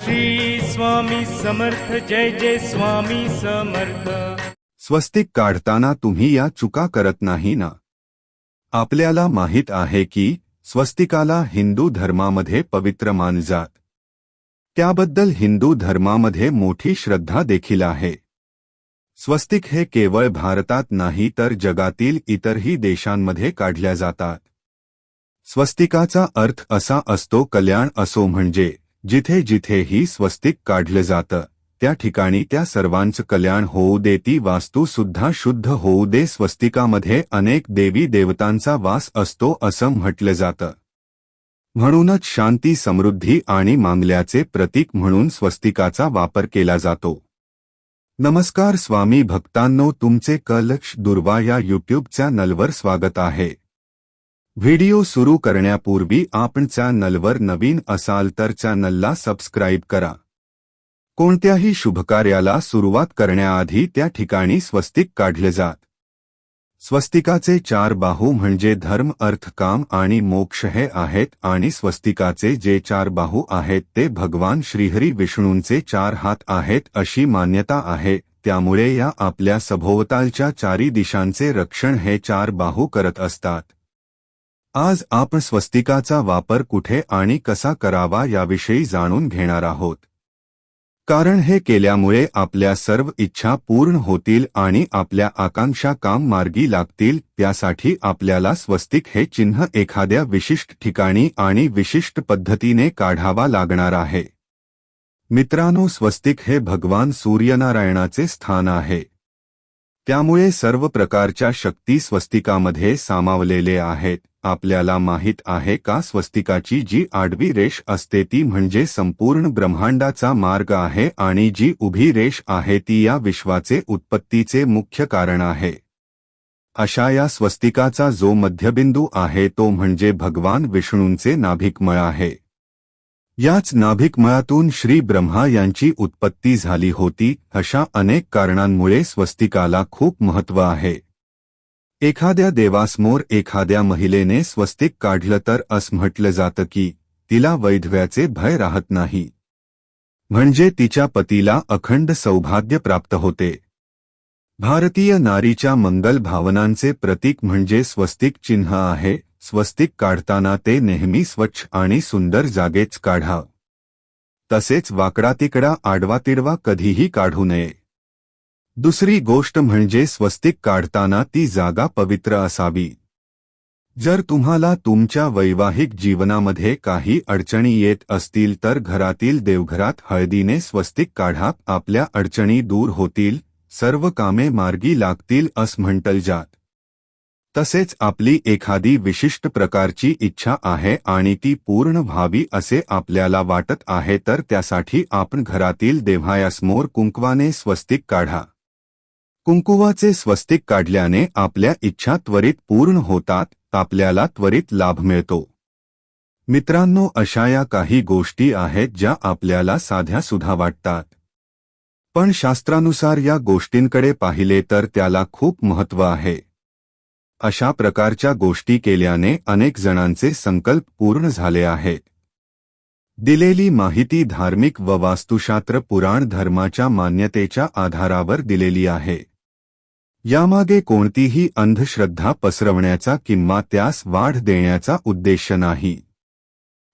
श्री स्वामी समर्थ, जय जय स्वामी समर्थ। स्वस्तिक काढताना तुम्ही या चुका करत नाही ना? आपल्याला माहीत आहे की स्वस्तिकाला हिंदू धर्मामध्ये पवित्र मानजात. त्याबद्दल हिंदू धर्मामध्ये मोठी श्रद्धा देखील आहे. स्वस्तिक हे केवळ भारतात नाही, तर जगातील इतरही देशांमध्ये काढल्या जातात. स्वस्तिकाचा अर्थ असा असतो, कल्याण असो म्हणजे जिथे जिथे ही स्वस्तिक काढलं जातं त्या ठिकाणी त्या सर्वांचं कल्याण होऊ दे ती वास्तू सुद्धा शुद्ध होऊ दे. स्वस्तिकामध्ये अनेक देवी देवतांचा वास असतो असं म्हटलं जातं. म्हणूनच शांती समृद्धी आणि मांगल्याचे प्रतीक म्हणून स्वस्तिकाचा वापर केला जातो. नमस्कार स्वामी भक्तांनो तुमचे कलक्ष दुर्वा या यूट्यूबच्या नलवर स्वागत आहे. व्हिडिओ सुरू करण्यापूर्वी आपण चॅनलवर नवीन असाल तर चॅनलला सबस्क्राईब करा. कोणत्याही शुभकार्याला सुरुवात करण्याआधी त्या ठिकाणी स्वस्तिक काढले जात. स्वस्तिकाचे चार बाहू म्हणजे धर्म अर्थ काम आणि मोक्ष हे आहेत आणि स्वस्तिकाचे जे चार बाहू आहेत ते भगवान श्रीहरी विष्णूंचे चार हात आहेत अशी मान्यता आहे. त्यामुळे या आपल्या सभोवतालच्या चारी दिशांचे रक्षण हे चार बाहू करत असतात. आज आपण स्वस्तिकाचा वापर कुठे आणि कसा करावा याविषयी जाणून घेणार आहोत. कारण हे केल्यामुळे आपल्या सर्व इच्छा पूर्ण होतील आणि आपल्या आकांक्षा काम मार्गी लागतील त्यासाठी आपल्याला स्वस्तिक हे चिन्ह एखाद्या विशिष्ट ठिकाणी आणि विशिष्ट पद्धतीने काढावा लागणार आहे. मित्रांनो स्वस्तिक हे भगवान सूर्यनारायणाचे स्थान आहे. त्यामुळे सर्व प्रकारच्या शक्ती स्वस्तिकामध्ये सामावलेले आहेत. आपल्याला माहीत आहे का स्वस्तिकाची जी आडवी रेष असते ती म्हणजे संपूर्ण ब्रह्मांडाचा मार्ग आहे आणि जी उभी रेष आहे ती या विश्वाचे उत्पत्तीचे मुख्य कारण आहे. अशा या स्वस्तिकाचा जो मध्यबिंदू आहे तो म्हणजे भगवान विष्णूंचे नाभिकमळ आहे. याच नाभिकमळातून श्री ब्रह्मा यांची उत्पत्ती झाली होती अशा अनेक कारणांमुळे स्वस्तिकाला खूप महत्त्व आहे. एखाद्या देवासमोर एखाद्या महिलेने स्वस्तिक काढलं तर असं म्हटलं जातं की तिला वैधव्याचे भय राहत नाही. म्हणजे तिच्या पतीला अखंड सौभाग्य प्राप्त होते. भारतीय नारीच्या मंगल भावनांचे प्रतीक म्हणजे स्वस्तिक चिन्ह आहे. स्वस्तिक काढताना ते नेहमी स्वच्छ आणि सुंदर जागेच काढा. तसेच वाकडा तिकडा आडवा तिडवा कधीही काढू नये. दुसरी गोष्ट म्हणजे स्वस्तिक काढताना ती जागा पवित्र असावी. जर तुम्हाला तुमच्या वैवाहिक जीवनामध्ये काही अडचणी येत असतील तर घरातील देवघरात हळदीने स्वस्तिक काढा. आपल्या अडचणी दूर होतील सर्व कामे मार्गी लागतील अस म्हटल जात. तसेच आपली एखादी विशिष्ट प्रकारची इच्छा आहे आणि ती पूर्ण व्हावी असे आपल्याला वाटत आहे तर त्यासाठी आपण घरातील देव्हायासमोर कुंकवाने स्वस्तिक काढा. कुंकुवाचे स्वस्तिक काढल्याने आपल्या इच्छा त्वरित पूर्ण होतात आपल्याला त्वरित लाभ मिळतो. मित्रांनो अशा या काही गोष्टी आहेत ज्या आपल्याला साध्या सुद्धा वाटतात. पण शास्त्रानुसार या गोष्टींकडे पाहिले तर त्याला खूप महत्त्व आहे. अशा प्रकारच्या गोष्टी केल्याने अनेक जणांचे संकल्प पूर्ण झाले आहेत. दिलेली माहिती धार्मिक व वास्तुशास्त्र पुराण धर्माच्या मान्यतेच्या आधारावर दिलेली आहे. यामागे कोणतीही अंधश्रद्धा पसरवण्याचा किंवा त्यास वाढ देण्याचा उद्देश नाही.